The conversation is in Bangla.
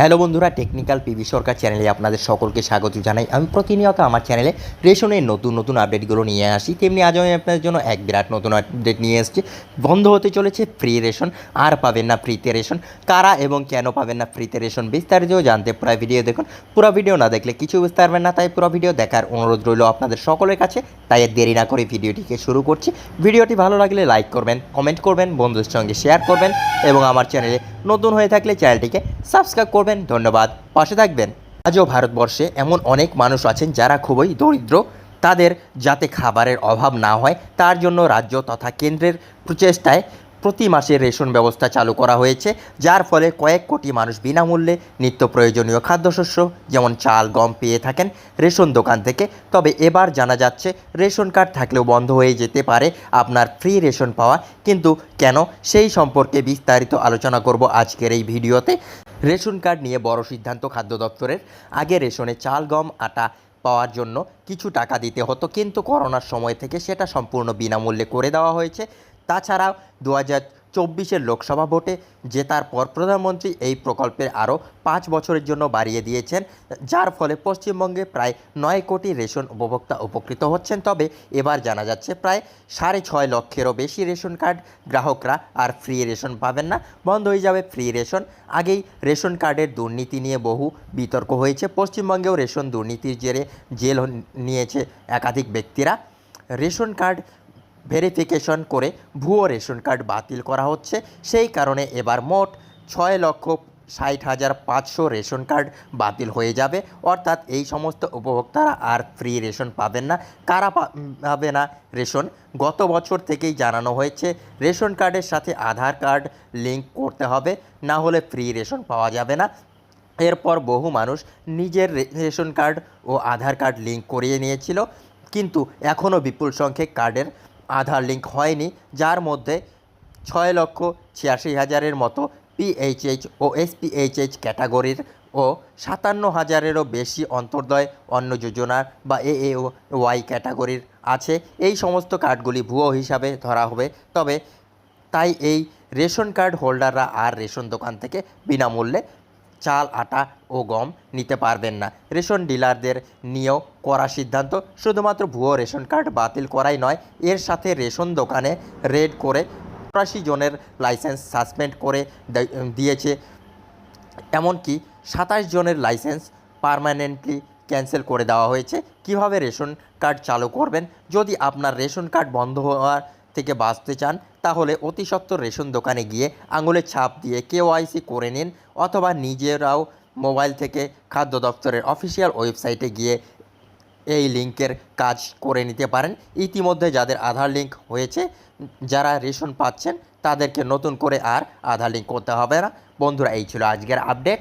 হ্যালো বন্ধুরা, টেকনিক্যাল পিবি সরকার চ্যানেলে আপনাদের সকলকে স্বাগত জানাই। আমি প্রতিনিয়ত আমার চ্যানেলে রেশনের নতুন নতুন আপডেটগুলো নিয়ে আসি। তেমনি আজ আমি আপনাদের জন্য এক বিরাট নতুন আপডেট নিয়ে এসেছি। বন্ধ হতে চলেছে ফ্রি রেশন আর পাবেন না ফ্রিতে রেশন কারা এবং কেন পাবেন না ফ্রিতে রেশন বিস্তারিত জানতে পুরো ভিডিও দেখুন। পুরো ভিডিও না দেখলে কিছু বুঝতে পারবেন না, তাই পুরো ভিডিও দেখার অনুরোধ রইল আপনাদের সকলের কাছে। তাই দেরি না করে ভিডিওটিকে শুরু করছি। ভিডিওটি ভালো লাগলে লাইক করবেন কমেন্ট করবেন, বন্ধুদের সঙ্গে শেয়ার করবেন এবং আমার চ্যানেলে নতুন হয়ে থাকলে চ্যানেলটিকে সাবস্ক্রাইব করবেন। ধন্যবাদ। পাশে থাকবেন। আজও ভারতবর্ষে এমন অনেক মানুষ আছেন যারা খুবই দরিদ্র। তাদের যাতে খাবারের অভাব না হয়, তার জন্য রাজ্য তথা কেন্দ্রের প্রচেষ্টায় প্রতি মাসে রেশন ব্যবস্থা চালু করা হয়েছে, যার ফলে কয়েক কোটি মানুষ বিনামূল্যে নিত্য প্রয়োজনীয় খাদ্যশস্য, যেমন চাল, গম পেয়ে থাকেন রেশন দোকান থেকে। তবে এবার জানা যাচ্ছে, রেশন কার্ড থাকলেও বন্ধ হয়ে যেতে পারে আপনার ফ্রি রেশন পাওয়া। কিন্তু কেন? সেই সম্পর্কে বিস্তারিত আলোচনা করব আজকের এই ভিডিওতে। রেশন কার্ড নিয়ে বড় সিদ্ধান্ত খাদ্য দপ্তরের। আগে রেশনে চাল, গম, আটা পাওয়ার জন্য কিছু টাকা দিতে হতো, কিন্তু করোনার সময় থেকে সেটা সম্পূর্ণ বিনামূল্যে করে দেওয়া হয়েছে। তাছাড়াও দু হাজার চব্বিশের লোকসভা ভোটে জেতার পর প্রধানমন্ত্রী এই প্রকল্পের আরও পাঁচ বছরের জন্য বাড়িয়ে দিয়েছেন, যার ফলে পশ্চিমবঙ্গে প্রায় নয় কোটি রেশন উপভোক্তা উপকৃত হচ্ছেন। তবে এবার জানা যাচ্ছে প্রায় সাড়ে ছয় লক্ষেরও বেশি রেশন কার্ড গ্রাহকরা আর ফ্রি রেশন পাবেন না, বন্ধ হয়ে যাবে ফ্রি রেশন। আগেই রেশন কার্ডের দুর্নীতি নিয়ে বহু বিতর্ক হয়েছে। পশ্চিমবঙ্গেও রেশন দুর্নীতির জেরে জেল নিয়েছে একাধিক ব্যক্তিরা। রেশন কার্ড ভেরিফিকেশন করে ভুয়ো রেশন কার্ড বাতিল করা হচ্ছে। সেই কারণে এবার মোট ছয় লক্ষ ষাট হাজার পাঁচশো রেশন কার্ড বাতিল হয়ে যাবে। অর্থাৎ এই সমস্ত উপভোক্তারা আর ফ্রি রেশন পাবেন না। কারা পাবে না রেশন? গত বছর থেকেই জানানো হয়েছে, রেশন কার্ডের সাথে আধার কার্ড লিঙ্ক করতে হবে, না হলে ফ্রি রেশন পাওয়া যাবে না। এরপর বহু মানুষ নিজের রেশন কার্ড ও আধার কার্ড লিঙ্ক করিয়ে নিয়েছিল, কিন্তু এখনও বিপুল সংখ্যক কার্ডের আধার লিঙ্ক হয়নি, যার মধ্যে ছয় লক্ষ ছিয়াশি হাজারের মতো পিএইচএইচ ও এসপিএইচএইচ ক্যাটাগরির ও সাতান্ন হাজারেরও বেশি অন্তর্দয় অন্য যোজনার বা এ এ ওয়াই ক্যাটাগরির আছে। এই সমস্ত কার্ডগুলি ভুয়ো হিসাবে ধরা হবে। তবে তাই এই রেশন কার্ড হোল্ডাররা আর রেশন দোকান থেকে বিনামূল্যে চাল, আটা ও গম নিতে পারবেন না। রেশন ডিলারদের নিয়েও করা সিদ্ধান্ত। শুধুমাত্র ভুয়ো রেশন কার্ড বাতিল করাই নয়, এর সাথে রেশন দোকানে রেড করে চুরাশি জনের লাইসেন্স সাসপেন্ড করে দিয়েছে। এমনকি সাতাশ জনের লাইসেন্স পার্মানেন্টলি ক্যান্সেল করে দেওয়া হয়েছে। কীভাবে রেশন কার্ড চালু করবেন? যদি আপনার রেশন কার্ড বন্ধ হওয়ার থেকে বাঁচতে চান, তাহলে অতি সত্বর রেশন দোকানে গিয়ে আঙুলের ছাপ দিয়ে কেওয়াইসি করে নিন অথবা নিজেরাও মোবাইল থেকে খাদ্য দপ্তরের অফিসিয়াল ওয়েবসাইটে গিয়ে এই লিঙ্কের কাজ করে নিতে পারেন। ইতিমধ্যে যাদের আধার লিঙ্ক হয়েছে, যারা রেশন পাচ্ছেন, তাদেরকে নতুন করে আর আধার লিঙ্ক করতে হবে না। বন্ধুরা, এই ছিল আজকের আপডেট।